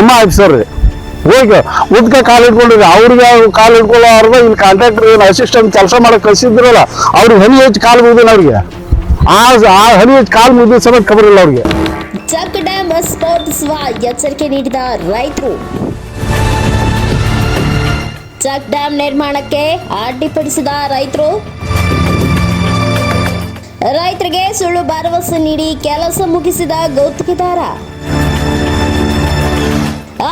ಎಮ್ಮ officer ರೀ. ಹೋಗಿ ಉದ್ಕ ಕಾಲು ಇಟ್ಕೊಂಡಿರಿ ಅವ್ರಿಗೆ ಕಾಲು ಇಟ್ಕೊಳ್ಳೋರ್ದ ಇಲ್ಲಿ ಕಾಂಟ್ರಾಕ್ಟರ್ ಏನು ಅಸಿಸ್ಟೆಂಟ್ ಕೆಲಸ ಮಾಡಕ್ಕೆ ಕಳ್ಸಿದ್ರಲ್ಲ, ಅವ್ರಿಗೆ ಹನಿ ಹೆಚ್ಚು ಕಾಲು ಮುಗಿದಿನ ಅವ್ರಿಗೆ. ಆ ಹನಿ ಹೆಚ್ಚು ಕಾಲು ಮುಗಿದ ಸಮೇತ ಇಲ್ಲ ಅವ್ರಿಗೆ. ಚಕ್ ಡ್ಯಾಮ್ ಸ್ಫೋಟಿಸುವ ಎಚ್ಚರಿಕೆ ನೀಡಿದ ರೈತರು. ಚಕ್ ಡ್ಯಾಮ್ ನಿರ್ಮಾಣಕ್ಕೆ ಅಡ್ಡಿಪಡಿಸಿದ ರೈತರು. ರೈತರಿಗೆ ಸುಳ್ಳು ಭರವಸೆ ನೀಡಿ ಕೆಲಸ ಮುಗಿಸಿದ ಗುತ್ತಿಗೆದಾರ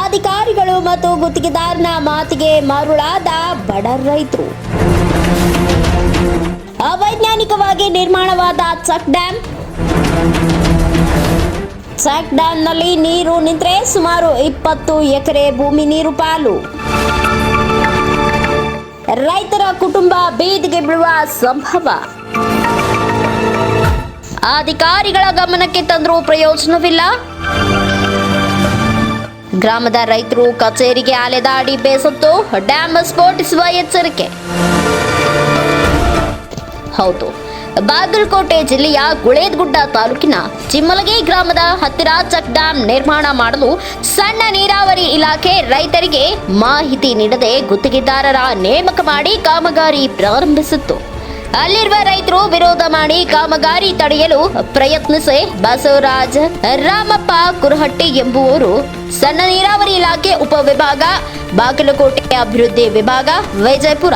ಅಧಿಕಾರಿಗಳು ಮತ್ತು ಗುತ್ತಿಗೆದಾರನ ಮಾತಿಗೆ ಮರುಳಾದ ಬಡ ರೈತರು. ಅವೈಜ್ಞಾನಿಕವಾಗಿ ನಿರ್ಮಾಣವಾದ ಚಕ್ ಡ್ಯಾಮ್ ಚೆಕ್ ಡ್ಯಾಂನಲ್ಲಿ ನೀರು ನಿಂತರೆ ಸುಮಾರು ಇಪ್ಪತ್ತು ಎಕರೆ ಭೂಮಿ ನೀರು ಪಾಲು. ರೈತರ ಕುಟುಂಬ ಬೀದಿಗೆ ಬೀಳುವ ಸಂಭವ. ಅಧಿಕಾರಿಗಳ ಗಮನಕ್ಕೆ ತಂದರೂ ಪ್ರಯೋಜನವಿಲ್ಲ. ಗ್ರಾಮದ ರೈತರು ಕಚೇರಿಗೆ ಅಲೆದಾಡಿ ಬೇಸತ್ತು ಡ್ಯಾಮ್ ಸ್ಫೋಟಿಸುವ ಎಚ್ಚರಿಕೆ. ಹೌದು, ಬಾಗಲಕೋಟೆ ಜಿಲ್ಲೆಯ ಗುಳೇದ್ಗುಡ್ಡ ತಾಲೂಕಿನ ಚಿಮ್ಮಲಗಿ ಗ್ರಾಮದ ಹತ್ತಿರ ಚಕ್ ಡ್ಯಾಂ ನಿರ್ಮಾಣ ಮಾಡಲು ಸಣ್ಣ ನೀರಾವರಿ ಇಲಾಖೆ ರೈತರಿಗೆ ಮಾಹಿತಿ ನೀಡದೆ ಗುತ್ತಿಗೆದಾರರ ನೇಮಕ ಮಾಡಿ ಕಾಮಗಾರಿ ಪ್ರಾರಂಭಿಸಿತ್ತು. ಅಲ್ಲಿರುವ ರೈತರು ವಿರೋಧ ಮಾಡಿ ಕಾಮಗಾರಿ ತಡೆಯಲು ಪ್ರಯತ್ನಿಸಿ ಬಸವರಾಜ್ ರಾಮಪ್ಪ ಕುರಹಟ್ಟಿ ಎಂಬುವರು ಸಣ್ಣ ನೀರಾವರಿ ಇಲಾಖೆ ಉಪವಿಭಾಗ ಬಾಗಲಕೋಟೆ ಅಭಿವೃದ್ಧಿ ವಿಭಾಗ, ವಿಜಯಪುರ.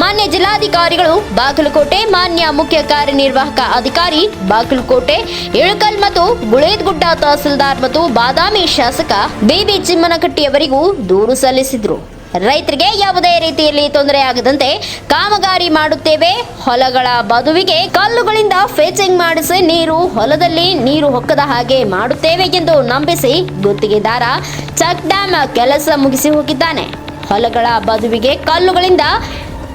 ಮಾನ್ಯ ಜಿಲ್ಲಾಧಿಕಾರಿಗಳು, ಬಾಗಲಕೋಟೆ ಮಾನ್ಯ ಮುಖ್ಯ ಕಾರ್ಯನಿರ್ವಾಹಕ ಅಧಿಕಾರಿ, ಬಾಗಲಕೋಟೆ ಇಳಕಲ್ ಮತ್ತು ಗುಳೇದಗುಡ್ಡ ತಹಸೀಲ್ದಾರ್ ಮತ್ತು ಬಾದಾಮಿ ಶಾಸಕ ಬಿಬಿ ಚಿಮ್ಮನಕಟ್ಟಿಯವರಿಗೂ ದೂರು ಸಲ್ಲಿಸಿದ್ರು. ರೈತರಿಗೆ ಯಾವುದೇ ರೀತಿಯಲ್ಲಿ ತೊಂದರೆ ಆಗದಂತೆ ಕಾಮಗಾರಿ ಮಾಡುತ್ತೇವೆ. ಹೊಲಗಳ ಬದುವಿಗೆ ಕಲ್ಲುಗಳಿಂದ ಫೇಚಿಂಗ್ ಮಾಡಿಸಿ ನೀರು, ಹೊಲದಲ್ಲಿ ನೀರು ಹೊಕ್ಕದ ಹಾಗೆ ಮಾಡುತ್ತೇವೆ ಎಂದು ನಂಬಿಸಿ ಗುತ್ತಿಗೆದಾರ ಚಕ್ ಡ್ಯಾಮ್ ಕೆಲಸ ಮುಗಿಸಿ ಹೋಗಿದ್ದಾನೆ. ಹೊಲಗಳ ಬದುವಿಗೆ ಕಲ್ಲುಗಳಿಂದ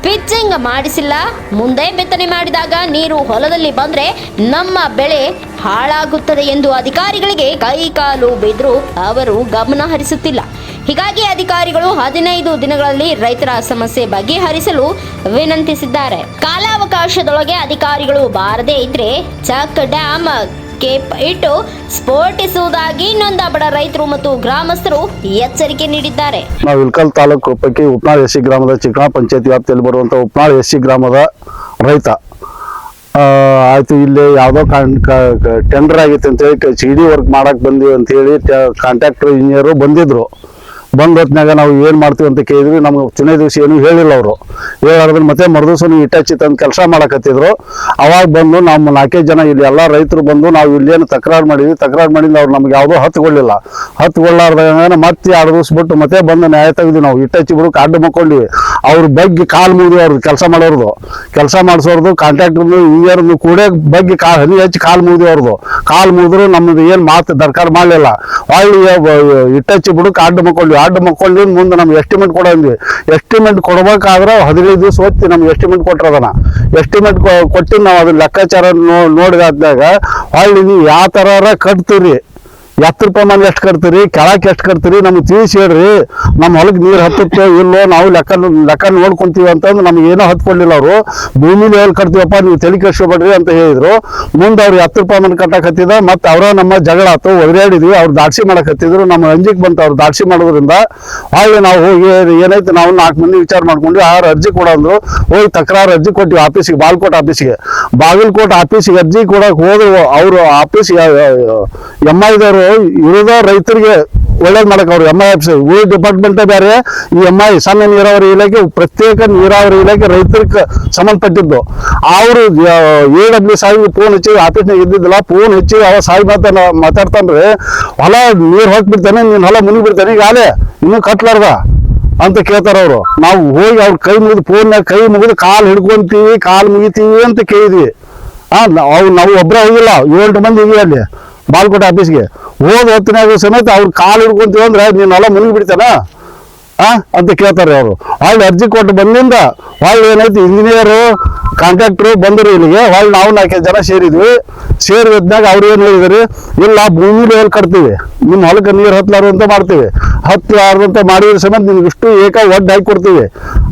ಪಿಚ್ಚಿಂಗ್ ಮಾಡಿಸಿಲ್ಲ. ಮುಂದೆ ಬಿತ್ತನೆ ಮಾಡಿದಾಗ ನೀರು ಹೊಲದಲ್ಲಿ ಬಂದ್ರೆ ನಮ್ಮ ಬೆಳೆ ಹಾಳಾಗುತ್ತದೆ ಎಂದು ಅಧಿಕಾರಿಗಳಿಗೆ ಕೈ ಕಾಲು ಬಿದ್ರು ಅವರು ಗಮನ ಹರಿಸುತ್ತಿಲ್ಲ. ಹೀಗಾಗಿ ಅಧಿಕಾರಿಗಳು ಹದಿನೈದು ದಿನಗಳಲ್ಲಿ ರೈತರ ಸಮಸ್ಯೆ ಬಗೆಹರಿಸಲು ವಿನಂತಿಸಿದ್ದಾರೆ. ಕಾಲಾವಕಾಶದೊಳಗೆ ಅಧಿಕಾರಿಗಳು ಬಾರದೇ ಇದ್ರೆ ಚಕ್ ಡ್ಯಾಮ್ ಕೇಪ್ ಇಟ್ಟು ಸ್ಫೋಟಿಸುವುದಾಗಿ ನೊಂದ ಬಡ ರೈತರು ಮತ್ತು ಗ್ರಾಮಸ್ಥರು ಎಚ್ಚರಿಕೆ ನೀಡಿದ್ದಾರೆ. ನಾವು ಇಲ್ಕಲ್ ತಾಲೂಕು ಪೈಕಿ ಉಪ್ನಾಳ್ ಎಸ್ ಸಿ ಗ್ರಾಮದ ಚಿಕ್ಕಣ ಪಂಚಾಯತ್ ವ್ಯಾಪ್ತಿಯಲ್ಲಿ ಬರುವಂಥ ಉಪ್ನಾಳ್ ಎಸ್ ಸಿ ಗ್ರಾಮದ ರೈತ. ಆಯಿತು ಇಲ್ಲಿ ಯಾವುದೋ ಕಾನ್ ಟೆಂಡರ್ ಆಗಿತ್ತು ಅಂತೇಳಿ ಸಿ ಡಿ ವರ್ಕ್ ಮಾಡಕ್ಕೆ ಅಂತ ಅಂತೇಳಿ ಕಾಂಟ್ರಾಕ್ಟರ್ ಇಂಜಿನಿಯರು ಬಂದಿದ್ರು. ಬಂದ ಹೊತ್ನಾಗ ನಾವು ಏನು ಮಾಡ್ತೀವಿ ಅಂತ ಕೇಳಿದ್ರಿ ನಮ್ಗೆ ಚುನೇ ದಿವಸ ಏನು ಹೇಳಿಲ್ಲ ಅವರು. ಹೇಳಾರ್ದ್ರೆ ಮತ್ತೆ ಮರುದಿವಸ ನೀವು ಇಟ್ಟಾಚಿ ತಂದು ಕೆಲಸ ಮಾಡಕತ್ತಿದ್ರು. ಅವಾಗ ಬಂದು ನಮ್ಮ ನಾಲ್ಕೈದು ಜನ ಇಲ್ಲಿ ಎಲ್ಲ ರೈತರು ಬಂದು ನಾವು ಇಲ್ಲೇನು ತಕರಾರು ಮಾಡಿದ್ವಿ. ತಕರಾರು ಮಾಡಿದ್ದು ಅವ್ರು ನಮ್ಗೆ ಯಾವುದೋ ಹತ್ಕೊಳ್ಳಿಲ್ಲ ಹತ್ಕೊಳ್ಳಾರ್ದಾಗ ಮತ್ತೆ ಎರಡು ದಿವಸ ಬಿಟ್ಟು ಮತ್ತೆ ಬಂದು ನ್ಯಾಯ ತೆಗೆದ್ವಿ ನಾವು. ಇಟ್ಟಾಚಿ ಬಿಡು ಕಾಡು ಮಕ್ಕೊಂಡ್ವಿ. ಅವ್ರ ಬಗ್ಗೆ ಕಾಲು ಮುಗಿದು ಅವ್ರದ್ದು ಕೆಲಸ ಮಾಡೋರ್ದು. ಕೆಲಸ ಮಾಡಿಸೋರ್ದು ಕಾಂಟ್ರಾಕ್ಟರ್ ಇಂಜಿನಿಯರ್ನು ಕೂಡ ಬಗ್ಗೆ ಕಾ ಹನಿ ಹಚ್ಚಿ ಕಾಲು ಮುಗಿದು ಅವ್ರದ್ದು ಕಾಲು ಮುಗಿದ್ರು ನಮ್ಮದು ಏನು ಮಾತು ದರ್ಕಾರ ಮಾಡಲಿಲ್ಲ. ಹೊಳ್ಳಿ ಇಟ್ಟಚ್ಚಿ ಬಿಡು ಕಾಡು ಮಕ್ಕೊಂಡ್ವಿ. ಅಡ್ಡು ಮಕ್ಕೊಂಡು ಮುಂದೆ ನಮ್ಗೆ ಎಸ್ಟಿಮೇಟ್ ಕೊಡಂದ್ವಿ ಎಸ್ಟಿಮೇಟ್ ಕೊಡ್ಬೇಕಾದ್ರೆ ಹದಿನೈದು ದಿವಸ ಹೊತ್ತಿ ನಮ್ಗೆ ಎಸ್ಟಿಮೇಟ್ ಕೊಟ್ಟಿರೋದನ್ನ. ಎಸ್ಟಿಮೇಟ್ ಕೊಟ್ಟು ನಾವು ಅದನ್ನ ಲೆಕ್ಕಾಚಾರ ನೋ ನೋಡಿದಾಗ ಅಲ್ಲಿ ನೀವು ಯಾವ ಥರ ಕಟ್ತೀರಿ? ಎತ್ತರ ಪ್ರಮಾಣ ಎಷ್ಟು ಕಟ್ತೀರಿ? ಕೆಳಕ್ಕೆ ಎಷ್ಟು ಕಟ್ತೀರಿ? ನಮ್ಗೆ ತಿಳಿಸಿ ಹೇಳ್ರಿ. ನಮ್ಮ ಹೊಲಕ್ಕೆ ನೀರು ಹತ್ತುತ್ತೋ ಇಲ್ಲೋ ನಾವು ಲೆಕ್ಕ ಲೆಕ್ಕ ನೋಡ್ಕೊಂತೀವಿ ಅಂತಂದು ನಮ್ಗೆ ಏನೋ ಹತ್ಕೊಳ್ಳಿಲ್ಲ ಅವರು. ಭೂಮಿ ಲೆವೆಲ್ ಕಟ್ತೀವಪ್ಪ, ನೀವು ತಲೆ ಕೆಡ್ಸ್ಕೊಬೇಡ್ರಿ ಅಂತ ಹೇಳಿದ್ರು. ಮುಂದೆ ಅವ್ರು ಎತ್ತರ ಪ್ರಮಾಣ ಕಟ್ಟಕ್ಕೆ ಹತ್ತಿದ ಮತ್ತು ಅವರ ನಮ್ಮ ಜಗಳ ಆತು ಒದರಾಡಿದ್ವಿ ಅವ್ರು ದಾಡ್ಸಿ ಮಾಡಕ್ಕೆ ಹತ್ತಿದ್ರು ನಮ್ಮ ಅಂಜಿಗೆ ಬಂತು ಅವ್ರು ದಾಡ್ಸಿ ಮಾಡೋದ್ರಿಂದ. ಹಾಗೆ ನಾವು ಹೋಗಿ ಏನೈತೆ ನಾವು ನಾಲ್ಕು ಮಂದಿ ವಿಚಾರ ಮಾಡ್ಕೊಂಡ್ವಿ. ಆರು ಅರ್ಜಿ ಕೊಡಂದ್ರು ಹೋಗಿ ತಕರಾರು ಅರ್ಜಿ ಕೊಟ್ಟಿವಿ ಆಫೀಸಿಗೆ ಬಾಲ್ಕೋಟ್ ಆಫೀಸಿಗೆ. ಬಾಗಲಕೋಟೆ ಆಫೀಸಿಗೆ ಅರ್ಜಿ ಕೊಡಕ್ಕೆ ಹೋದ್ರು ಅವರು. ಆಫೀಸ್ ಎಂ ಐದವರು ಇರೋದ ರೈತರಿಗೆ ಒಳ್ಳೇದು ಮಾಡಕ್ಕೆ ಅವ್ರು ಎಂ ಐ ಆಫೀಸ್ ಉಳಿ ಡಿಪಾರ್ಟ್ಮೆಂಟೇ ಬೇರೆ, ಈ ಎಂ ಐ ಸಣ್ಣ ನೀರಾವರಿ ಇಲಾಖೆ, ಪ್ರತ್ಯೇಕ ನೀರಾವರಿ ಇಲಾಖೆ ರೈತರಿಗೆ ಸಂಬಂಧಪಟ್ಟಿದ್ದು. ಅವರು ಎ ಡಬ್ಲ್ಯೂ ಸಾಹೇಬ್ ಫೋನ್ ಹಚ್ಚಿ ಆಫೀಸ್ನಾಗ ಇದ್ದಿದ್ದಿಲ್ಲ ಫೋನ್ ಹಚ್ಚಿ ಅವ ಸಾಹೇಬ್ ಮಾತಾಡ ಮಾತಾಡ್ತಾನ್ರಿ, ಹೊಲ ನೀರು ಹೋಗ್ಬಿಡ್ತಾನೆ ನೀನು ಹೊಲ ಮುನಿಬಿಡ್ತಾನೆ ಈಗ ಆಲೆ ಇನ್ನೂ ಕಟ್ಲಾರ್ದ ಅಂತ ಕೇಳ್ತಾರ ಅವರು. ನಾವು ಹೋಗಿ ಅವ್ರ ಕೈ ಮುಗಿದು ಫೋನ್ನಾಗ ಕೈ ಮುಗಿದು ಕಾಲು ಹಿಡ್ಕೊಂತೀವಿ, ಕಾಲು ಮುಗಿತೀವಿ ಅಂತ ಕೇಳಿದ್ವಿ. ಹಾಂ ನಾವು ನಾವು ಒಬ್ಬರೇ ಹೋಗಿಲ್ಲ ಏಳು ಮಂದಿ ಇದೀವಿ ಅಲ್ಲಿ, ಬಾಲ್ಕೋಟೆ ಆಫೀಸ್ಗೆ ಹೋದ ಹೊತ್ತಿನಾಗ ಸಮೇತ ಅವ್ರ ಕಾಲು ಹಿಡ್ಕೊಂತೀವಿ ಅಂದ್ರೆ ನೀನು ಹೊಲ ಮುನಿಗ್ ಬಿಡ್ತಾನ ಆ? ಅಂತ ಕೇಳ್ತಾರೆ ಅವರು. ಹೊಳ್ಳಿ ಅರ್ಜಿ ಕೊಟ್ಟು ಬಂದಿಂದ ಹೊಳ್ಳಿ ಏನಾಯ್ತು ಇಂಜಿನಿಯರು ಕಾಂಟ್ರಾಕ್ಟ್ರು ಬಂದರು ಇಲ್ಲಿಗೆ. ಹೊಳ್ಳಿ ನಾವು ನಾಲ್ಕೈದು ಜನ ಸೇರಿದ್ವಿ. ಸೇರಿದ್ಮ್ಯಾಗ ಅವ್ರು ಏನು ಹೇಳಿದ್ರಿ, ಇಲ್ಲ, ಭೂಮಿ ಲೆವೆಲ್ ಕಟ್ತೀವಿ. ನಿಮ್ಮ ಹೊಲಕ್ಕೆ ನೀರು ಹತ್ಲಾರ್ದಂತ ಮಾಡ್ತೀವಿ. ಹತ್ಲಾರ್ದಂತ ಮಾಡಿದ್ರ ಸಮೇತ ನಿಮ್ಗೆ ಇಷ್ಟು ಏಕ ಒಡ್ಡು ಹಾಕಿ ಕೊಡ್ತೀವಿ.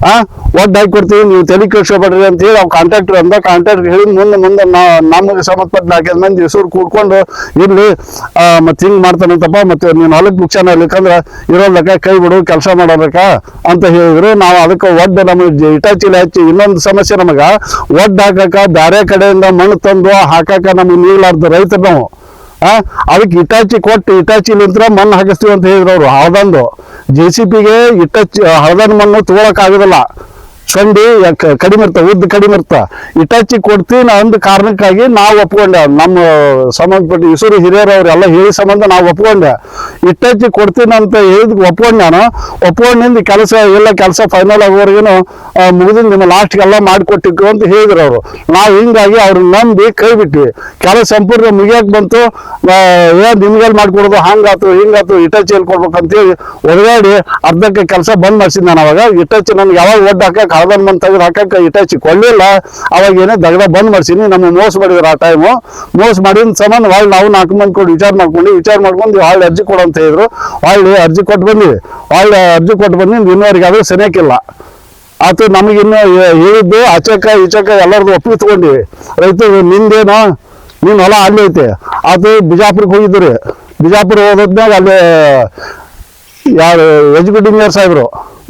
ಆ? ಒಡ್ಡು ಹಾಕಿ ಕೊಡ್ತೀವಿ, ನೀವು ತಲೆ ಕೆಡ್ಸ್ಕೊಬೇಡ್ರಿ ಅಂತ ಹೇಳಿ ಅವ್ರು ಕಾಂಟ್ರಾಕ್ಟರ್ ಅಂದ. ಕಾಂಟ್ರಾಕ್ಟರ್ ಹೇಳಿ ಮುಂದೆ ಮುಂದೆ ನಮ್ಮ ನಮಗೆ ಸಂಬಂಧಪಟ್ಟ ನಾಲ್ಕೈದು ಮಂದಿ ಹೆಸರು ಕೂಡ್ಕೊಂಡು ಇಲ್ಲಿ ಮತ್ತೆ ಹಿಂಗ್ ಮಾಡ್ತಾನಂತಪ್ಪ, ಮತ್ತೆ ನೀನು ಹೊಲಕ್ಕೆ ನುಕ್ಸಾನ ಇರೋ ಲೆಕ್ಕ ಕೈ ಬಿಡು, ಕೆಲಸ ಮಾಡೋದಕ್ಕ ಅಂತ ಹೇಳಿದ್ರು. ನಾವು ಅದಕ್ಕೆ ಒಡ್ಡ ನಮಗೆ ಇಟಾಚಿಲಿ ಹಚ್ಚಿ ಇನ್ನೊಂದು ಸಮಸ್ಯೆ ನಮಗ. ಒಡ್ಡು ಹಾಕಕ ಬೇರೆ ಕಡೆಯಿಂದ ಮಣ್ಣು ತಂದು ಹಾಕಾಕ ನಮಗೆ ನೀಗ್ಲಾರ್ದು ರೈತರು ನಾವು. ಅದಕ್ಕೆ ಇಟಾಚಿ ಕೊಟ್ಟು ಇಟಾಚಿ ಇಟಾಚಿಲಿಂತ್ರ ಮಣ್ಣು ಹಾಕಿಸ್ತೀವಿ ಅಂತ ಹೇಳಿದ್ರು ಅವರು. ಹಳದಂದು ಜೆ ಸಿ ಪಿಗೆ ಇಟಾಚಿ ಹಳದನ್ ಮಣ್ಣು ತಗೊಳಕ್ ಆಗೋದಿಲ್ಲ ಸೊಂಡಿ ಕಡಿಮೆ ಇರ್ತಾವ ಉದ್ದ ಕಡಿಮೆ ಇರ್ತಾ, ಇಟಾಚಿ ಕೊಡ್ತೀವಿ ನಾ ಒಂದು ಕಾರಣಕ್ಕಾಗಿ ನಾವು ಒಪ್ಕೊಂಡೆ. ನಮ್ಮ ಸಂಬಂಧಪಟ್ಟ ಇಸೂರು ಹಿರಿಯರು ಅವ್ರೆಲ್ಲ ಹೇಳಿ ಸಂಬಂಧ ನಾವು ಒಪ್ಕೊಂಡೆ. ಇಟಾಚಿ ಕೊಡ್ತೀನಿ ಅಂತ ಹೇಳಿದ್ ಒಪ್ಕೊಂಡೆ ನಾನು. ಒಪ್ಕೊಂಡಿಂದ ಕೆಲಸ ಎಲ್ಲ ಕೆಲಸ ಫೈನಲ್ ಆಗೋವರೆಗೇನು ಮುಗಿದಿಂದ ನಿಮ್ಮ ಲಾಸ್ಟ್ಗೆಲ್ಲ ಎಲ್ಲ ಮಾಡಿಕೊಟ್ಟಿದ್ದು ಅಂತ ಹೇಳಿದ್ರು ಅವರು. ನಾವು ಹಿಂಗಾಗಿ ಅವ್ರನ್ನ ನಂಬಿ ಕೈ ಬಿಟ್ವಿ. ಕೆಲಸ ಸಂಪೂರ್ಣ ಮುಗಿಯಕ್ಕೆ ಬಂತು. ಏನ್ ನಿಮ್ಗೆಲ್ ಮಾಡ್ಕೊಡೋದು ಹಂಗಾತು, ಹಿಂಗಾತು ಇಟಾಚಿ ಎಲ್ಲಿ ಕೊಡ್ಬೇಕಂತೇಳಿ ಒಳಗಾಡಿ ಅರ್ಧಕ್ಕೆ ಕೆಲಸ ಬಂದ್ ಮಾಡ್ಸಿದ್ ನಾನು ಅವಾಗ ಇಟಾಚಿ ನನ್ಗೆ ಯಾವಾಗ ಒಡ್ಡು ಹಳದನ್ ಬಂದ್ ತೆಗೆದು ಹಾಕಕ್ಕೆ ಇಟಾಚಿ ಕೊಡ್ಲಿಲ್ಲ ಅವಾಗ ಏನೇ ದಗಡ ಬಂದ್ ಮಾಡ್ಸೀನಿ ನಮ್ಮ ಮೋಸ ಮಾಡಿದ್ರು ಆ ಟೈಮು ಮೋಸ ಮಾಡಿದ ಸಮಾನ ಹೊಳ್ಳಿ ನಾವು ನಾಲ್ಕು ಮಂದಿ ಕೊಟ್ಟು ವಿಚಾರ ಮಾಡ್ಕೊಂಡು ವಿಚಾರ ಮಾಡ್ಕೊಂಡು ಹೊಳ್ಳಿ ಅರ್ಜಿ ಕೊಡು ಅಂತ ಹೇಳಿದ್ರು. ಹೊಳ್ಳಿ ಅರ್ಜಿ ಕೊಟ್ಟು ಬಂದ್ವಿ ಹೊಳ್ಳಿ ಅರ್ಜಿ ಕೊಟ್ಟು ಬಂದು ಇನ್ನೂವರೆಗೆ ಆದ್ರೂ ಸರಿಯಾಕಿಲ್ಲ ಆತು ನಮಗಿನ್ನು ಹೇಳಿದ್ದು ಆಚಕ ಈಚಕ ಎಲ್ಲರದ್ದು ಒಪ್ಪಿಗೆ ತಗೊಂಡಿವಿ ರೈತ ನಿಂದೇನೋ? ನೀನ್ ಹೊಲ ಅಲ್ಲಿ ಐತೆ. ಅದು ಬಿಜಾಪುರಕ್ಕೆ ಹೋಗಿದ್ರಿ ಬಿಜಾಪುರ ಹೋದ್ಮ್ಯಾಗ ಅಲ್ಲಿ ಯಾರು ಎಜುಕೇಟಿಂಗ್ ಸಾಹೇಬ್ರು?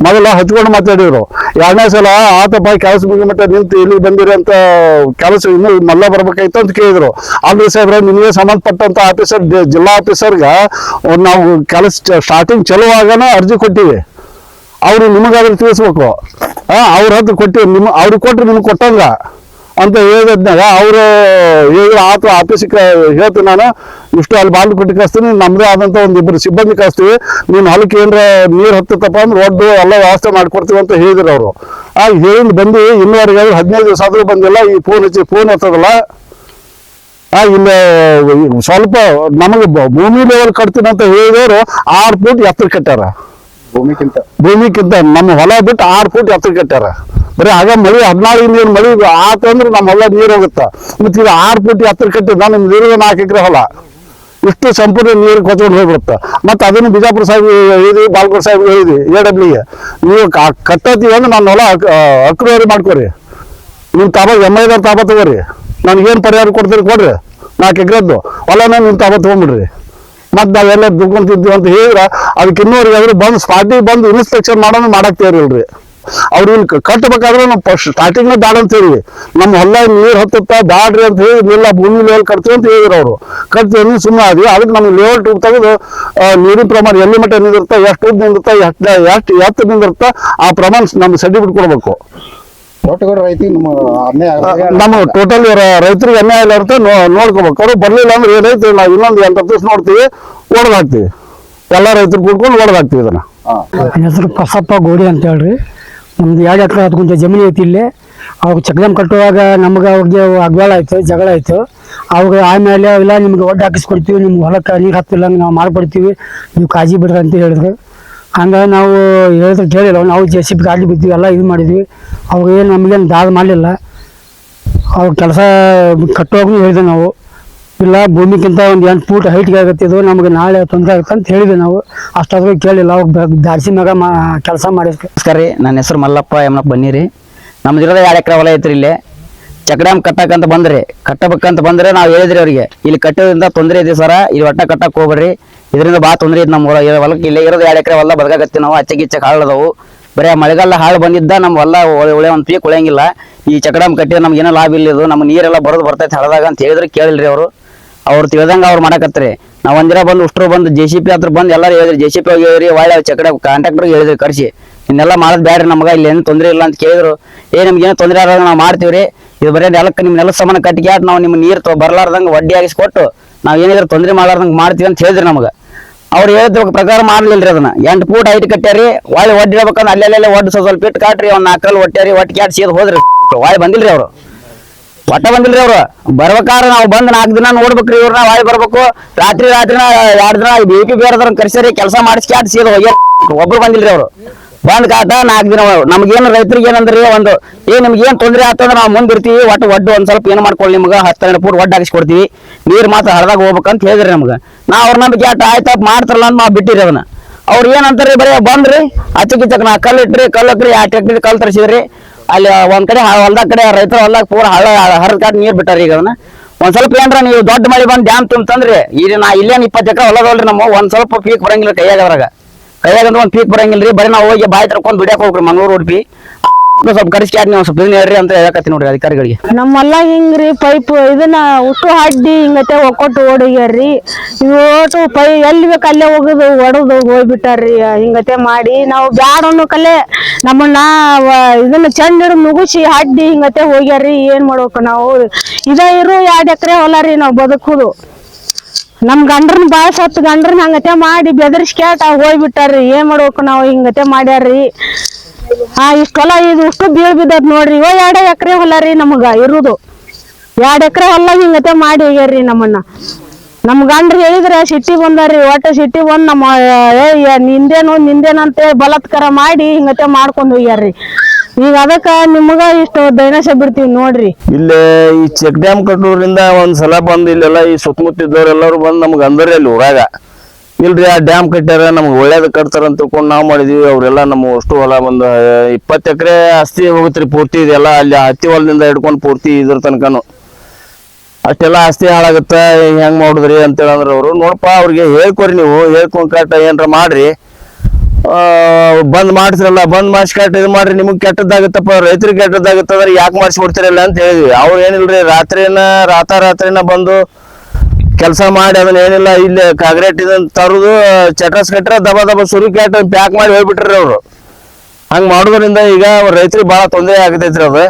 ಮೊದಲ ಹಚ್ಕೊಂಡು ಮಾತಾಡಿದ್ರು. ಎರಡನೇ ಸಲ ಆತಪ್ಪ ಕೆಲಸ ಮುಗಿ ಮಟ್ಟ ನಿಂತು ಇಲ್ಲಿ ಬಂದಿರಿ ಅಂತ ಕೆಲಸ ಇನ್ನು ಮಲ್ಲ ಬರ್ಬೇಕಾಯ್ತು ಅಂತ ಕೇಳಿದ್ರು. ಆಮೇಲೆ ಸಾಹೇಬ್ರ ನಿಮಗೆ ಸಂಬಂಧಪಟ್ಟಂತ ಆಫೀಸರ್ ಜಿಲ್ಲಾ ಆಫೀಸರ್ಗೆ ನಾವು ಕೆಲಸ ಸ್ಟಾರ್ಟಿಂಗ್ ಚಲುವಾಗನ ಅರ್ಜಿ ಕೊಟ್ಟಿವಿ. ಅವ್ರು ನಿಮಗಾದ್ರೂ ತಿಳಿಸ್ಬೇಕು. ಅವ್ರ ಹತ್ರ ಕೊಟ್ಟು ನಿಮ್ ಅವ್ರಿಗೆ ಕೊಟ್ಟರೆ ನಿಮ್ಗೆ ಕೊಟ್ಟಂಗ. ಅಂತ ಹೇಳಿದ್ನಾಗ ಅವರು ಹೇಳಿದ್ರು ಆತ ಆಫೀಸಿಗೆ ಹೇಳ್ತೀನಿ ನಾನು. ಇಷ್ಟು ಅಲ್ಲಿ ಬಾಲ್ ಕೊಟ್ಟು ಕಳಿಸ್ತೀನಿ ನಮ್ಮದೇ ಆದಂಥ ಒಂದು ಇಬ್ಬರು ಸಿಬ್ಬಂದಿ ಕಳಿಸ್ತೀವಿ. ನೀನು ಹೊಲಕ್ಕೆ ಏನಾರ ನೀರು ಹತ್ತತ್ತಪ್ಪ ಅಂದ್ರೆ ಒಡ್ಡು ಎಲ್ಲ ವ್ಯವಸ್ಥೆ ಮಾಡ್ಕೊಡ್ತೀವಿ ಅಂತ ಹೇಳಿದ್ರು ಅವರು. ಆ ಹೇಳಿದ್ ಬಂದು ಇನ್ನೂವರೆಗೆ ಹದಿನೈದು ದಿವಸ ಆದರೂ ಬಂದಿಲ್ಲ ಈ ಫೋನ್ ಹಚ್ಚಿ ಫೋನ್ ಹತ್ತದಲ್ಲ? ಆ, ಇಲ್ಲ ಸ್ವಲ್ಪ ನಮಗೆ ಭೂಮಿ ಲೆವೆಲ್ ಕಟ್ತೀನಿ ಅಂತ ಹೇಳಿದವರು ಆರು ಫೂಟ್ ಎತ್ತರ ಕಟ್ಟಾರ ಭೂಮಿಕ್ಕಿಂತ. ನಮ್ಮ ಹೊಲ ಬಿಟ್ಟು ಆರು ಫೂಟ್ ಎತ್ತರ ಕಟ್ಟಾರ ಬರೀ ಆಗ ಮಳಿ ಹದಿನಾರು ನೀರು ಮಳಿ ಆತಂದ್ರೆ ನಮ್ಮ ಹೊಲ ನೀರು ಹೋಗುತ್ತ. ಮತ್ತೆ ಈಗ ಆರು ಫೂಟ್ ಎತ್ತರ ಕಟ್ಟಿದ್ದ ನಾನು ನೀರು ನಾಲ್ಕು ಎಕರೆ ಹೊಲ. ಇಷ್ಟು ಸಂಪೂರ್ಣ ನೀರು ಕೊಚ್ಕೊಂಡು ಹೋಗ್ಬಿಡುತ್ತೆ. ಮತ್ತೆ ಅದನ್ನು ಬಿಜಾಪುರ ಸಾಹೇಬ್ ಹೇಳಿದ್ವಿ, ಬಾಲ್ಕೋಟ್ ಸಾಹೇಬ್ ಹೇಳಿದ್ವಿ ಎ ಡಬ್ಲ್ಯೂಗೆ ನೀವು ಕಟ್ಟತ್ತೀವಿ ಅಂದ್ರೆ ನನ್ನ ಹೊಲ ಅಕ್ರವರಿ ಮಾಡ್ಕೊರಿ. ನಿಮ್ಮ ತಾಬ, ಎಂ ಐದಾರು ತಾಬ ತಗೋರಿ. ನನಗೇನು ಪರಿಹಾರ ಕೊಡ್ತೀರಿ ಕೊಡ್ರಿ. ನಾಲ್ಕು ಎಕರೆದ್ದು. ಹೊಲನ ನಿಮ್ಮ ತಾಬ ತಗೊಂಬಿಡ್ರಿ ಮತ್ತೆ ನಾವೆಲ್ಲ ದುಡ್ಕೊಂತಿದ್ವಿ ಅಂತ ಹೇಳಿದ್ರೆ ಅದಕ್ಕೆ ಇನ್ನೂರಿಗೆ ಆದ್ರೆ ಬಂದು ಸ್ಪಾಟಿಗೆ ಬಂದು ಇನ್ಸ್ಪೆಕ್ಷನ್ ಮಾಡೋದು ಮಾಡಕ್ ತೇರಿಲ್ರಿ ಅವ್ರು ಇಲ್ಲಿ ಕಟ್ಟಬೇಕಾದ್ರೆ ನಾವು ಫಸ್ಟ್ ಸ್ಟಾರ್ಟಿಂಗ್ ಬ್ಯಾಡ ಅಂತ ಹೇಳಿ. ನಮ್ಮ ಹೊಲ ನೀರು ಹತ್ತುತ್ತಾ ಬ್ಯಾಡ್ರಿ ಅಂತ ಹೇಳಿ ಇಲ್ಲ ಭೂಮಿ ಮೇಲೆ ಕಟ್ತೀವಿ ಅಂತ ಹೇಳಿದ್ರು ಅವರು. ಕಟ್ತೀವಿ ಸುಮ್ಮನೆ ಆದ್ವಿ. ಅದಕ್ಕೆ ನಮ್ಗೆ ಲೇವಲ್ ಟೂಬ್ ತೆಗೆದು ನೀರಿನ ಪ್ರಮಾಣ ಎಲ್ಲಿ ಮಟ್ಟ ನಿಂದಿರ್ತಾ ಎಷ್ಟು ಉದ್ದ ನಿಂದಿರ್ತಾ ಎಷ್ಟು ಎಷ್ಟು ಎತ್ತು ನಿಂದಿರ್ತಾ ಆ ಪ್ರಮಾಣ ನಮ್ಗೆ ಸರ್ಟಿಫಿಕೇಟ್ ಕೊಡ್ಬೇಕು. ರೈತಿಗೆ ನಮ್ಮ ಅನ್ಯಾಯ. ನಮ್ಮ ಟೋಟಲ್ ರೈತರಿಗೆ ಅನ್ಯಾಯ ಇಲ್ಲ ಇರುತ್ತೆ ನೋ- ನೋಡ್ಕೋಬೇಕು. ಅವ್ರು ಬರ್ಲಿಲ್ಲ ಅಂದ್ರೆ ಏನೈತೆ ನಾವು ಇನ್ನೊಂದು ಎಂಟು ದಿವಸ ನೋಡ್ತೀವಿ ಒಡೆದು ಹಾಕ್ತೀವಿ ಎಲ್ಲ ರೈತರು ಕೂಡ್ಕೊಂಡು ಒಡೆದು ಹಾಕ್ತೀವಿ ಇದನ್ನ. ಹಾ. ನನ್ನ ಹೆಸರು ಬಸಪ್ಪ ಗೋಡಿ ಅಂತ ಹೇಳ್ರಿ. ನಮ್ದು ಎರಡು ಎಕರೆ ಹತ್ತು ಗುಂಟೆ ಜಮೀನು ಐತಿ ಇಲ್ಲಿ. ಅವಾಗ ಚಕ್ರಮ್ ಕಟ್ಟುವಾಗ ನಮ್ಗೆ ಅವ್ರಿಗೆ ಅಗ್ವಾಳ ಆಯ್ತು ಜಗಳ ಆಯ್ತು. ಅವಾಗ ಆಮೇಲೆ ಇಲ್ಲ ನಿಮ್ಗೆ ಒಡ್ಡು ಹಾಕಿಸ್ಕೊಡ್ತೀವಿ ನಿಮ್ಗೆ ಹೊಲಕ್ಕೆ ನೀರು ಹತ್ತಿಲ್ಲ ನಾವು ಮಾಡ್ಕೊಡ್ತೀವಿ ನೀವು ಕಾಜಿ ಬಿಡ್ರಿ ಅಂತ ಹೇಳಿದ್ರು. ಹಂಗಾಗಿ ನಾವು ಹೇಳಿದ್ರೆ ಕೇಳಿಲ್ಲ. ನಾವು ಜೆ ಸಿ ಬಿ ಗಾಡಿ ಬಿದ್ವಿ, ಎಲ್ಲ ಇದು ಮಾಡಿದ್ವಿ. ಅವಾಗ ಏನು ನಮಗೇನು ದಾದ ಮಾಡಲಿಲ್ಲ. ಅವ್ರ ಕೆಲಸ ಕಟ್ಟುವಾಗೂ ಹೇಳಿದೆ ನಾವು. ಇಲ್ಲ, ಭೂಮಿಗಿಂತ ಒಂದು ಎಂಟು ಫೂಟ್ ಹೈಟ್ಗೆ ಆಗುತ್ತೆ ಇದು. ನಮಗೆ ನಾಳೆ ತೊಂದರೆ ಆಗುತ್ತೆ ಅಂತ ಹೇಳಿದ್ವಿ ನಾವು. ಅಷ್ಟಾದ್ರೂ ಕೇಳಿಲ್ಲ. ಅವಾಗ ದಾರಿಸಿ ಮ್ಯಾಗ ಮಾ ಕೆಲಸ ಮಾಡಿದ್ವಿ. ನಮಸ್ಕಾರ ರೀ. ನನ್ನ ಹೆಸರು ಮಲ್ಲಪ್ಪ ಯಮನಪ್ಪ ಬನ್ನಿರಿ ನಮ್ದು ಇರೋದೇ ಎರಡು ಎಕರೆ ಹೊಲ ಐತ್ರಿ ಇಲ್ಲಿ. ಚೆಕ್ ಕಟ್ಟಕಂತ ಬಂದ್ರಿ. ಕಟ್ಟಬೇಕಂತ ಬಂದ್ರೆ ನಾವು ಹೇಳಿದ್ರಿ ಅವ್ರಿಗೆ, ಇಲ್ಲಿ ಕಟ್ಟೋದ್ರಿಂದ ತೊಂದರೆ ಇದೆ ಸರ, ಇಲ್ಲಿ ಒಟ್ಟ ಕಟ್ಟಕ್ ಹೋಗ್ಬೇಡ್ರಿ. ಇದರಿಂದ ಭಾಳ ತೊಂದರೆ ಐತೆ ನಮ್ಮ ಹೊಲ ಹೊಲಕ್ಕೆ ಇಲ್ಲೇ ಇರೋದು ಎರಡು ಎಕರೆ ಹೊಲ ಬದಕಾಗತ್ತಿ ನಾವು, ಅಚ್ಚೆ ಗಿಚ್ಚಕ್ಕೆ ಹಾಳದವು ಬರೀ ಮಳೆಗಾಲ ಹಾಳು ಬಂದಿದ್ದ ನಮ್ಮ ಹೊಲ ಒಳ್ಳೆ ಒಂದು ಪೀಕ್ ಉಳಿಯಂಗಿಲ್ಲ ಈ ಚೆಕ್ ಡ್ಯಾಮ್ ಕಟ್ಟಿದ್ರೆ ನಮ್ಗೆ ಏನೋ ಲಾಭ ಇಲ್ಲ ಇದು ನಮ್ಮ ನೀರೆಲ್ಲ ಬರೋದು ಬರ್ತೈತೆ ಹಳದಾಗ ಅಂತ ಹೇಳಿದ್ರೆ ಕೇಳಿಲ್ರಿ ಅವರು. ಅವ್ರು ತಿಳಿದಂಗ ಅವ್ರು ಮಾಡಕತ್ರಿ ನಾವು ಒಂದಿನ ಬಂದು ಉಷ್ಟ್ರು ಬಂದು ಜೆ ಸಿ ಪಿ ಹತ್ರ ಬಂದು ಎಲ್ಲರೂ ಹೇಳಿದ್ರಿ ಜೆ ಸಿ ಪಿ ಹೇಳಿರಿ ಒಳ್ಳೆ ಚಕಡ ಕಾಂಟ್ರಾಕ್ಟರ್ ಹೇಳಿದ್ರಿ ಕರ್ಸಿ. ಇನ್ನೆಲ್ಲ ಮಾಡೋದು ಬ್ಯಾಡ್ರಿ ನಮ್ಗೆ ಇಲ್ಲಿ ಏನು ತೊಂದರೆ ಇಲ್ಲ ಅಂತ ಕೇಳಿದ್ರು. ಏ, ನಮ್ಗೆ ಏನೋ ತೊಂದರೆ ಆದಾಗ ನಾವು ಮಾಡ್ತೀವ್ರಿ. ಇದು ಬರೀ ನೆಲಕ್ಕೆ ನಿಮ್ಮ ನೆಲ ಸಮಾನ ಕಟ್ಟಿಗೆ ನಾವು ನಿಮ್ಮ ನೀರು ಬರ್ಲಾರ್ದಂಗೆ ವಡ್ಡಿ ಆಗಿಸ್ಕೊಟ್ಟು ನಾವು ಏನಿದ್ರೆ ತೊಂದರೆ ಮಾಡ್ಲಾರ್ದಂಗೆ ಮಾಡ್ತೀವಿ ಅಂತ ಹೇಳಿದ್ರಿ ನಮಗೆ. ಅವ್ರು ಹೇಳಿದ ಪ್ರಕಾರ ಮಾಡಲಿಲ್ಲ ರೀ ಅದನ್ನ. ಎಂಟು ಫೂಟ್ ಐಟ್ ಕಟ್ಟ್ಯಾರಿ ಒಳ್ಳೆ ಒಡ್ಡಿ ಇಡ್ಬೇಕಂದ್ರೆ ಅಲ್ಲೆಲ್ಲೆಲ್ಲ ಒಡ್ಡು ಸ್ವಲ್ಪ ಇಟ್ಟು ಕಾಟ್ರಿ ಅವ್ನ ನಾಲ್ಕಲ್ಲಿ ಒಟ್ಟ್ಯಾರಿ ಒಟ್ಟು ಕ್ಯಾಟ್ ಸೀದ್ ಹೋದ್ರಿ. ಒಳ್ಳೆ ಬಂದಿಲ್ರಿ ಅವರು. ಒಟ್ಟ ಬಂದಿಲ್ರಿ ಅವರು. ಬರ್ಬೇಕಾದ್ರೆ ನಾವು ಬಂದ್ ನಾಲ್ಕು ದಿನ ನೋಡ್ಬೇಕ್ರಿ ಇವ್ರನ್ನ ವಾಯ್ ಬರ್ಬೇಕು. ರಾತ್ರಿ ರಾತ್ರಿನ, ಎರಡು ದಿನ ಬಿ ಪಿ ಬೇರೆದ್ರ ಕರ್ಸರಿ ಕೆಲಸ ಮಾಡಿಸಿ ಕ್ಯಾಟ್ ಸೀದ ಹೋಗ್ಯಾರ. ಒಬ್ರು ಬಂದಿಲ್ರಿ ಅವ್ರು. ಬಂದ್ ಕಾಟ ನಾಲ್ಕು ದಿನ ನಮ್ಗೇನು ರೈತರಿಗೆ ಏನಂದ್ರಿ ಒಂದು ಏ ನಿಮ್ಗೆ ಏನ್ ತೊಂದರೆ ಆತಂದ್ರೆ ನಾವು ಮುಂದಿರ್ತೀವಿ ಒಟ್ಟು ಒಡ್ಡು ಒಂದ್ ಸ್ವಲ್ಪ ಏನ್ ಮಾಡ್ಕೊಳ್ಳಿ ನಿಮ್ಗೆ, ಹತ್ತು ಎರಡು ಫೂಟ್ ಒಡ್ಡು ಹಾಕಿಸ್ಕೊಡ್ತೀವಿ. ನೀರು ಮಾತ್ರ ಹಳದಾಗ ಹೋಗ್ಬೇಕಂತ ಹೇಳಿದ್ರಿ ನಮ್ಗೆ. ನಾ ಅವ್ರ ನಂಬಿಕೆ ಆಟ ಆಯ್ತಪ್ಪ ಮಾಡ್ತಾರಲ್ಲ ಅಂತ ನಾವು ಬಿಟ್ಟಿರಿ ಅದನ್ನ ಅವ್ರು ಏನಂತಾರ್ರಿ ಬರೀ, ಬಂದ್ರಿ ಅಚ್ಚಕಿಚ್ಚಕ್ ನಾ ಕಲ್ಲು ಇಟ್ರಿ, ಕಲ್ಲು ಹಾಕ್ರಿ, ಆ ಟ್ಯಾಕ್ಟ್ರಿ ಕಲ್ಲು ತರಿಸಿದ್ರಿ. ಅಲ್ಲಿ ಒಂದ್ ಕಡೆ ಹೊಲ್ದಾಗ ಕಡೆ ರೈತರ ಹೊಲ್ದಾಗ ಪೂರ ಹಳ್ಳ, ಹರಿದ ಕಾಟ್ ನೀರ್ ಬಿಟ್ಟಾರಿ ಈಗ ಅದನ್ನ ಒಂದ್ ಸ್ವಲ್ಪ ಏನ್ರ ನೀವು ದೊಡ್ಡ ಮಳಿ ಬಂದ್ ಡ್ಯಾಮ್ ತುಂಬಂದ್ರಿ ಈಗ ನಾ ಇಲ್ಲೇನು ಇಪ್ಪತ್ತು ಎಕರೆ ಹೊಲದಲ್ರಿ ನಮ್ಮ, ಒಂದ್ ಸ್ವಲ್ಪ ಪೀಕ್ ಬರಂಗಿಲ್ಲ ಕೈಯಾಗ ಅದ್ರಾಗ. ಕೈಯಾಗ ಅಂದ್ರೆ ಒಂದು ಪೀಕ್ ಬರಂಗಿಲ್ರಿ, ಬರೀ ನಾವು ಹೋಗಿ ಬಾಯಿ ತರ್ಕೊಂಡು ದುಡಿಯಾಕ ಹೋಗ್ರಿ, ಮಂಗಳೂರು ಉಡುಪಿ. ಸ್ವಲ್ಪ ಕಡಿಸ್ಕ್ಯಾಟ್ ನೀವು ಸ್ವಲ್ಪ ಹೇಳ್ರಿ ಅಂತ ಹೇಳಕತ್ತೀನಿ ನೋಡ್ರಿ ಅಧಿಕಾರಿಗಳಿಗೆ. ನಮ್ಮಲ್ಲ ಹಿಂಗ್ರಿ, ಪೈಪ್ ಇದನ್ನ ಉಟ್ಟು ಹಾಡಿ ಹಿಂಗತೆ ಒಕ್ಕೊಟ್ಟು ಓಡಿಗ್ಯಾರ್ರಿ. ಇವತ್ತು ಪೈ ಎಲ್ಲಿ ಬೇಕು ಅಲ್ಲೇ ಹೋಗುದು ಒಡದು ಹೋಗ್ಬಿಟ್ಟಾರ್ರಿ, ಹಿಂಗತೆ ಮಾಡಿ. ನಾವು ಬ್ಯಾಡ ಕಲೆ ನಮ್ಮನ್ನ ಇದನ್ನ ಚಂದ ಮುಗಿಸಿ ಹಾಡಿ ಹಿಂಗತೆ ಹೋಗ್ಯಾರ್ರಿ, ಏನ್ ಮಾಡ್ಬೇಕು ನಾವು? ಇದ ಇರು ಎರಡ್ ಎಕರೆ ಹೊಲ ರೀ ನಾವು ಬದುಕುದು. ನಮ್ ಗಂಡ್ರನ್ ಬಾಳ ಸತ್ ಗಂಡ್ರನ್ ಹಂಗತೆ ಮಾಡಿ ಬೆದರ್ಸ್ಕ್ಯಾಟ ಹೋಗ್ಬಿಟ್ಟಾರ್ರಿ. ಏನ್ ಮಾಡ್ಬೇಕು ನಾವು ಹಿಂಗತೆ ಮಾಡ್ಯಾರ್ರಿ? ಆ ಇಷ್ಟ ಹೊಲ ಇದು ಇಷ್ಟು ಬೀಳ್ ಬಿದ್ದದ್ ನೋಡ್ರಿ. ಇವ ಎರಡ ಎಕರೆ ಹೊಲ ರೀ ನಮಗ ಇರುದು. ಎರಡ್ ಎಕರೆ ಹೊಲ ಹಿಂಗತೆ ಮಾಡಿ ಹೋಗ್ಯಾರ್ರಿ ನಮ್ಮನ್ನ. ನಮ್ ಗಂಡ್ರ ಹೇಳಿದ್ರ ಸಿಟ್ಟಿ ಬಂದಾರ್ರಿ. ಒಟ್ಟ ಸಿಟ್ಟಿ ಬಂದ್ ನಮ್ಮ ಏ, ನಿಂದೇನು, ನಿಂದೇನಂತೆ ಬಲಾತ್ಕಾರ ಮಾಡಿ ಹಿಂಗತೆ ಮಾಡ್ಕೊಂಡ್ ಹೋಗ್ಯಾರ್ರಿ. ಈಗ ಅದಕ್ಕ ನಿಮಗ ಇಷ್ಟು ದೈನಸ ಬಿಡ್ತೀವಿ ನೋಡ್ರಿ. ಇಲ್ಲೇ ಈ ಚೆಕ್ ಡ್ಯಾಮ್ ಕಟ್ಟೂರಿಂದ ಒಂದ್ ಸಲ ಬಂದು ಇಲ್ಲೆಲ್ಲ ಈ ಸುತ್ತಮುತ್ತ ಇದ್ದವ್ರೆಲ್ಲರೂ ಬಂದು ನಮ್ಗೆ ಅಂದ್ರೆ ಅಲ್ಲಿ ಊರಾಗ. ಇಲ್ರಿ, ಆ ಡ್ಯಾಮ್ ಕಟ್ಟ್ಯಾರ ನಮ್ಗೆ ಒಳ್ಳೇದು ಕಟ್ತಾರ ಅಂತ ತಿಳ್ಕೊಂಡು ನಾವು ಮಾಡಿದ್ವಿ. ಅವರೆಲ್ಲ ನಮ್ಮ ಅಷ್ಟು ಹೊಲ ಒಂದು ಇಪ್ಪತ್ತು ಎಕರೆ ಆಸ್ತಿ ಹೋಗುತ್ತೆ ಪೂರ್ತಿ ಇದೆಲ್ಲ. ಅಲ್ಲಿ ಹತ್ತಿ ಹೊಲದಿಂದ ಹಿಡ್ಕೊಂಡು ಪೂರ್ತಿ ಇದ್ರ ತನಕನು. ಅಷ್ಟೆಲ್ಲ ಆಸ್ತಿ ಹಾಳಾಗತ್ತ, ಹೆಂಗ್ ಮಾಡುದ್ರಿ ಅಂತೇಳಿ ಅಂದ್ರೆ ಅವರು. ನೋಡಪ್ಪ ಅವ್ರಿಗೆ ಹೇಳ್ಕೊರಿ ನೀವು. ಹೇಳ್ಕೊಂಡ್ ಕಟ್ಟ ಏನಾರ ಮಾಡ್ರಿ. ಬಂದ್ ಮಾಡ್ತಿರಲ್ಲ ಬಂದ್ ಮಾಡಿಸಿ ಕಟ್ಟ ಇದು ಮಾಡ್ರಿ, ನಿಮಗೆ ಕೆಟ್ಟದ್ದಾಗತ್ತಪ್ಪ, ರೈತರಿಗೆ ಅಂದ್ರೆ ಯಾಕೆ ಮಾಡ್ಸಿ ಕೊಡ್ತಿರಲ್ಲ ಅಂತ ಹೇಳಿದ್ವಿ. ಅವ್ರು ಏನಿಲ್ರಿ, ರಾತ್ರಿನ ರಾತ್ರಿನ ಬಂದು ಕೆಲಸ ಮಾಡಿ ಅದನ್ನ ಏನಿಲ್ಲ, ಇಲ್ಲಿ ಕಾಗ್ರೇಟ್ ಇದನ್ನ ತರದು ಚಟಸ್ ಕಟ್ಟರೆ ದಬ ದಬ ಸುರಿ ಕ್ಯಾಟ್ ಪ್ಯಾಕ್ ಮಾಡಿ ಹೋಗ್ಬಿಟ್ರಿ ಅವರು. ಹಂಗ್ ಮಾಡೋದ್ರಿಂದ ಈಗ ರೈತರಿಗೆ ಬಹಳ ತೊಂದರೆ ಆಗತೈತ್ರಿ ಅದು.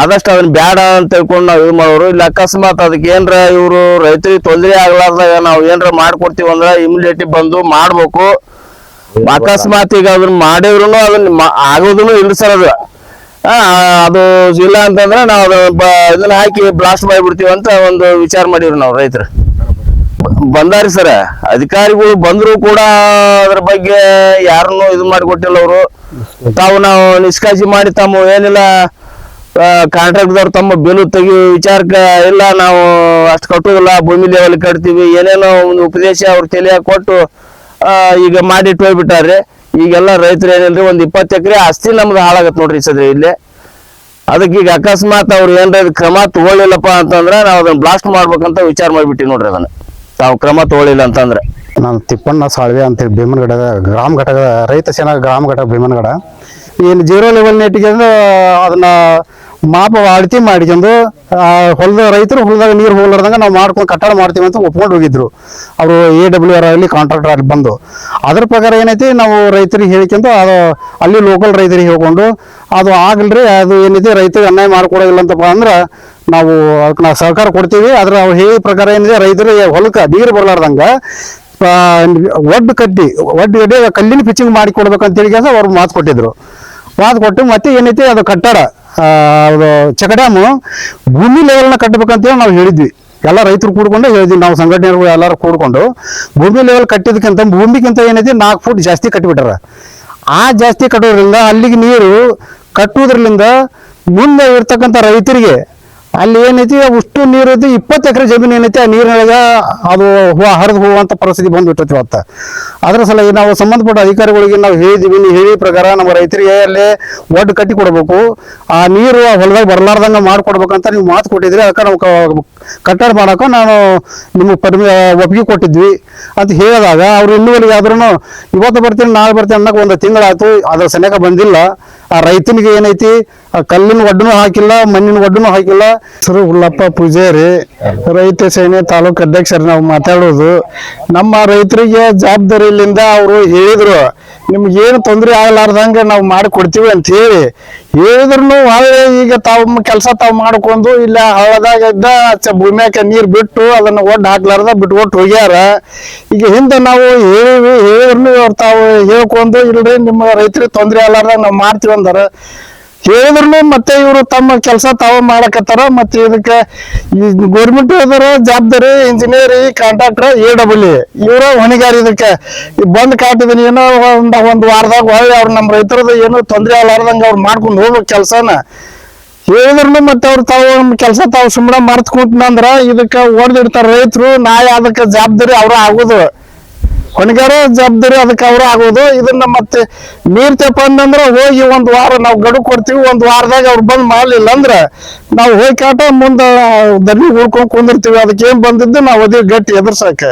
ಆದಷ್ಟು ಅದನ್ನ ಬ್ಯಾಡ ಅಂತ ತಿಳ್ಕೊಂಡು ನಾವು ಇದು ಮಾಡೋರು. ಇಲ್ಲ ಅಕಸ್ಮಾತ್ ಅದಕ್ಕೆ ಏನ್ರ ಇವರು ರೈತರಿಗೆ ತೊಂದರೆ ಆಗ್ಲಾರ್ದಾಗ ನಾವು ಏನ್ರ ಮಾಡ್ಕೊಡ್ತೀವಿ ಅಂದ್ರೆ ಇಮಿಡಿಯೇಟ್ಲಿ ಬಂದು ಮಾಡ್ಬೇಕು. ಅಕಸ್ಮಾತ್ ಈಗ ಅದನ್ನ ಮಾಡಿದ್ರು ಅದನ್ನ ಆಗೋದನ್ನು ಇಲ್ಲ ಸರ್ ಅದು. ಅದು ಇಲ್ಲ ಅಂತಂದ್ರೆ ನಾವು ಅದು ಇದನ್ನ ಹಾಕಿ ಬ್ಲಾಸ್ಟ್ ಮಾಡಿಬಿಡ್ತೀವಿ ಅಂತ ಒಂದು ವಿಚಾರ ಮಾಡಿವ್ರಿ ನಾವು ರೈತರು. ಬಂದಾರಿ ಸರ, ಅಧಿಕಾರಿಗಳು ಬಂದ್ರು ಕೂಡ ಅದ್ರ ಬಗ್ಗೆ ಯಾರನ್ನು ಇದು ಮಾಡಿಕೊಟ್ಟಿಲ್ಲ ಅವರು. ತಾವು ನಾವು ನಿಷ್ಕಾಸಿ ಮಾಡಿ ತಮ್ಮ ಏನಿಲ್ಲ ಕಾಂಟ್ರಾಕ್ಟ್ದವ್ರು ತಮ್ಮ ಬೆಲು ತೆಗಿ ವಿಚಾರಕ್ಕೆ ಇಲ್ಲ, ನಾವು ಅಷ್ಟು ಕಟ್ಟೋದಿಲ್ಲ, ಭೂಮಿ ಲೆವೆಲ್ ಕಟ್ತೀವಿ, ಏನೇನೋ ಒಂದು ಉಪದೇಶ ಅವ್ರು ತಲೆಯಾಗ ಕೊಟ್ಟು ಈಗ ಮಾಡಿಟ್ಟು ಹೋಗ್ಬಿಟ್ಟಾರ್ರಿ. ಈಗೆಲ್ಲ ರೈತರು ಏನಿಲ್ರಿ, ಒಂದ್ ಇಪ್ಪತ್ತು ಎಕರೆ ಆಸ್ತಿ ನಮ್ದು ಹಾಳಾಗತ್ ನೋಡ್ರಿ ಸದ್ರಿ ಇಲ್ಲಿ. ಅದಕ್ಕೆ ಈಗ ಅಕಸ್ಮಾತ್ ಅವ್ರು ಏನ್ರ ಕ್ರಮ ತಗೊಳ್ಳಿಲ್ಲಪ್ಪ ಅಂತಂದ್ರೆ ನಾವು ಅದನ್ನ ಬ್ಲಾಸ್ಟ್ ಮಾಡ್ಬೇಕಂತ ವಿಚಾರ ಮಾಡ್ಬಿಟ್ಟಿವಿ ನೋಡ್ರಿ ಅದನ್ನ. ತಾವು ಕ್ರಮ ತಗೊಳ್ಳಿಲ್ಲ ಅಂತಂದ್ರೆ. ನಾನು ತಿಪ್ಪಣ್ಣ ಸಾಳ್ವೆ ಅಂತೇಳಿ ಭೀಮನಗಡದ ಗ್ರಾಮ ಘಟಕ, ರೈತ ಸೇನಾ ಗ್ರಾಮ ಘಟಕ ಭೀಮನಗಡ. ಏನು ಜೀರೋ ಲೆವೆಲ್ ನೆಟ್ಟಿಗೆ ಅಂದ್ರೆ ಅದನ್ನ ಮಾಪ ಅಳತಿ ಮಾಡಿಕೊಂಡು ಹೊಲದ ರೈತರು ಹೊಲದಾಗ ನೀರು ಹೋಗ್ಲಾರ್ದಂಗ ನಾವು ಮಾಡ್ಕೊಂಡು ಕಟ್ಟಡ ಮಾಡ್ತೀವಿ ಅಂತ ಒಪ್ಕೊಂಡು ಹೋಗಿದ್ರು. ಅವರು ಎ ಡಬ್ಲ್ಯೂ ಆರ್ ಅಲ್ಲಿ ಕಾಂಟ್ರಾಕ್ಟರ್ ಅಲ್ಲಿ ಬಂದು. ಅದ್ರ ಪ್ರಕಾರ ಏನೈತಿ, ನಾವು ರೈತರಿಗೆ ಹೇಳ್ಕೊಂಡು ಅದು ಅಲ್ಲಿ ಲೋಕಲ್ ರೈತರಿಗೆ ಹೇಳ್ಕೊಂಡು, ಅದು ಆಗಲ್ರಿ, ಅದು ಏನೈತಿ ರೈತರಿಗೆ ಅನ್ಯಾಯ ಮಾಡ್ಕೊಡೋದಿಲ್ಲ ಅಂತಪ್ಪ ಅಂದ್ರೆ ನಾವು ಅದಕ್ಕೆ ನಾವು ಸಹಕಾರ ಕೊಡ್ತೀವಿ. ಆದ್ರೆ ಅವ್ರು ಹೇಳಿ ಪ್ರಕಾರ ಏನಿದೆ, ರೈತರಿಗೆ ಹೊಲಕ್ಕೆ ನೀರು ಬರಲಾರ್ದಂಗೆ ಒಡ್ಡು ಕಟ್ಟಿ ಒಡ್ಡು ಕಟ್ಟಿ ಕಲ್ಲಿನ ಪಿಚಿಂಗ್ ಮಾಡಿ ಕೊಡ್ಬೇಕಂತೇಳಿ ಹೇಳಿ ಅವ್ರು ಮಾತು ಕೊಟ್ಟಿದ್ರು. ಮಾತು ಕೊಟ್ಟು ಮತ್ತೆ ಏನೈತಿ ಅದು ಕಟ್ಟಡ ಅದು ಚಕ ಡ್ಯಾಮು ಭೂಮಿ ಲೆವೆಲ್ನ ಕಟ್ಟಬೇಕಂತೇಳಿ ನಾವು ಹೇಳಿದ್ವಿ. ಎಲ್ಲ ರೈತರು ಕೂಡ್ಕೊಂಡು ಹೇಳಿದ್ವಿ. ನಾವು ಸಂಘಟನೆಗಳು ಎಲ್ಲರೂ ಕೂಡ್ಕೊಂಡು ಭೂಮಿ ಲೆವೆಲ್ ಕಟ್ಟಿದಕ್ಕಿಂತ ಭೂಮಿಗಿಂತ ಏನೈತಿ ನಾಲ್ಕು ಫುಟ್ ಜಾಸ್ತಿ ಕಟ್ಟಿಬಿಟ್ಟಾರ ಆ ಜಾಸ್ತಿ ಕಟ್ಟೋದ್ರಿಂದ ಅಲ್ಲಿಗೆ ನೀರು ಕಟ್ಟುವುದ್ರಲ್ಲಿಂದ ಮುಂದೆ ಇರ್ತಕ್ಕಂಥ ರೈತರಿಗೆ ಅಲ್ಲಿ ಏನೈತಿ, ಅಷ್ಟು ನೀರು ಐತಿ, ಇಪ್ಪತ್ತು ಎಕರೆ ಜಮೀನು ಏನೈತಿ, ಆ ನೀರಿನೊಳಗೆ ಅದು ಹೂವು ಹರಿದು ಹೋಗುವಂಥ ಪರಿಸ್ಥಿತಿ ಬಂದ್ಬಿಟ್ಟೈತಿ ಇವತ್ತು ಅದ್ರ ಸಲ ನಾವು ಸಂಬಂಧಪಟ್ಟ ಅಧಿಕಾರಿಗಳಿಗೆ ನಾವು ಹೇಳಿದ್ವಿ ಹೇಳಿ ಪ್ರಕಾರ ನಮ್ಮ ರೈತರಿಗೆ ಅಲ್ಲಿ ಒಡ್ಡು ಕಟ್ಟಿ ಕೊಡಬೇಕು. ಆ ನೀರು ಹೊಲದಾಗ ಬರಲಾರ್ದಂಗೆ ಮಾಡ್ಕೊಡ್ಬೇಕಂತ ನೀವು ಮಾತು ಕೊಟ್ಟಿದ್ರಿ, ಅದಕ್ಕೆ ನಾವು ಕಟ್ಟಡ ಮಾಡೋಕೆ ನಾನು ನಿಮಗೆ ಪರ್ಮಿ ಒಪ್ಪಿಗೆ ಕೊಟ್ಟಿದ್ವಿ. ಅಂತ ಹೇಳಿದಾಗ ಅವ್ರು ಇನ್ನೂವರೆಗೆ ಆದ್ರೂ ಇವತ್ತು ಬರ್ತೀನಿ, ನಾಳೆ ಬರ್ತೀನಿ ಅನ್ನೋಕೆ ಒಂದು ತಿಂಗಳಾಯ್ತು. ಅದ್ರ ಸನೇಕ ಬಂದಿಲ್ಲ. ಆ ರೈತನಿಗೆ ಏನೈತಿ? ಆ ಕಲ್ಲಿನ ಒಡ್ಡನು ಹಾಕಿಲ್ಲ, ಮಣ್ಣಿನ ಒಡ್ಡನು ಹಾಕಿಲ್ಲ. ಸರ್ ಹುಲ್ಲಪ್ಪ ಪೂಜಾರಿ, ರೈತ ಸೇನೆ ತಾಲೂಕು ಅಧ್ಯಕ್ಷರು ನಾವು ಮಾತಾಡೋದು. ನಮ್ಮ ರೈತರಿಗೆ ಜವಾಬ್ದಾರಿಯಿಂದ ಅವರು ಹೇಳಿದ್ರು. ನಿಮ್ಗೆ ಏನು ತೊಂದರೆ ಆಗಲಾರ್ದಂಗೆ ನಾವು ಮಾಡಿ ಕೊಡ್ತೀವಿ ಅಂತ ಹೇಳಿ ಹೇಳಿದ್ರು ಹೊಳ್ಳಿ ಈಗ ತಾವು ಕೆಲಸ ತಾವು ಮಾಡ್ಕೊಂಡು ಇಲ್ಲ ಹಳ್ಳದಾಗ ಇದ್ದ ಭೂಮ್ಯಾಕ ನೀರು ಬಿಟ್ಟು ಅದನ್ನ ಒಡ್ಡು ಹಾಕ್ಲಾರ್ದ ಬಿಟ್ಕೊಟ್ಟು ಹೋಗ್ಯಾರ. ಈಗ ಹಿಂದೆ ನಾವು ಹೇಳಿವಿ ಹೇಳಿದ್ರು ಅವ್ರು ತಾವು ಹೇಳ್ಕೊಂಡು ಇಲ್ರಿ, ನಿಮ್ಮ ರೈತರಿಗೆ ತೊಂದರೆ ಆಗಲಾರ್ದಾಗ ನಾವು ಮಾಡ್ತೀವಿ ಅಂದಾರ. ಹೇಳಿದ್ರು ಮತ್ತೆ ಇವರು ತಮ್ಮ ಕೆಲಸ ತಾವು ಮಾಡಕತ್ತಾರ, ಮತ್ತೆ ಇದಕ್ಕೆ ಈ ಗೌರ್ಮೆಂಟ್ ಅದರ ಜವಾಬ್ದಾರಿ ಇಂಜಿನಿಯರ್ ಕಾಂಟ್ರಾಕ್ಟರ್ ಎ ಡಬ್ಲ್ಯೂ ಇವರ ಹೊಣೆಗಾರ ಇದಕ್ಕೆ. ಬಂದ್ ಕಾಟಿದೀನಿ ಏನೋ ಒಂದ್ ಒಂದ್ ವಾರದಾಗ ಹೊಳ್ಳಿ ಅವ್ರು ನಮ್ಮ ರೈತರದ ಏನೋ ತೊಂದರೆ ಆಗ್ಲಾರ್ದಂಗ ಅವ್ರು ಮಾಡ್ಕೊಂಡು ಹೋಗ್ಬೇಕು ಕೆಲಸನ. ಹೇಳಿದ್ರು ಮತ್ತೆ ಅವ್ರು ತಾವು ಕೆಲಸ ತಾವು ಸುಮ್ಮನೆ ಮರ್ತ್ ಕೂತ್ನಂದ್ರ ಇದಕ್ಕೆ ಓಡ್ದಿಡ್ತಾರ ರೈತರು, ನಾಳೆ ಅದಕ್ಕೆ ಜವಾಬ್ದಾರಿ ಅವ್ರ ಆಗೋದು. ಹೊಣೆಗಾರ ಜವಾಬ್ದಾರಿ ಅದಕ್ಕೆ ಅವ್ರ ಆಗೋದು. ಇದನ್ನ ಮತ್ತೆ ಮೀರ್ತಪ್ಪ ಅಂತಂದ್ರ ಹೋಗಿ ಒಂದ್ ವಾರ ನಾವು ಗಡು ಕೊಡ್ತೀವಿ, ಒಂದ್ ವಾರದಾಗ ಅವ್ರು ಬಂದ್ ಮಾಡ್ಲಿಲ್ಲ ಅಂದ್ರ ನಾವು ಹೋಗಿ ಕಾಟ ಮುಂದ ದರ್ನಿ ಉಳ್ಕೊಂಡ್ ಕುಂದಿರ್ತೀವಿ. ಅದಕ್ಕೆ ಏನ್ ಬಂದಿದ್ದು ನಾವು ಅದೇ ಗಟ್ಟಿ ಎದುರ್ಸಾಕ.